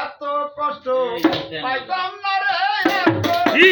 এত কষ্ট পাইতাম না রে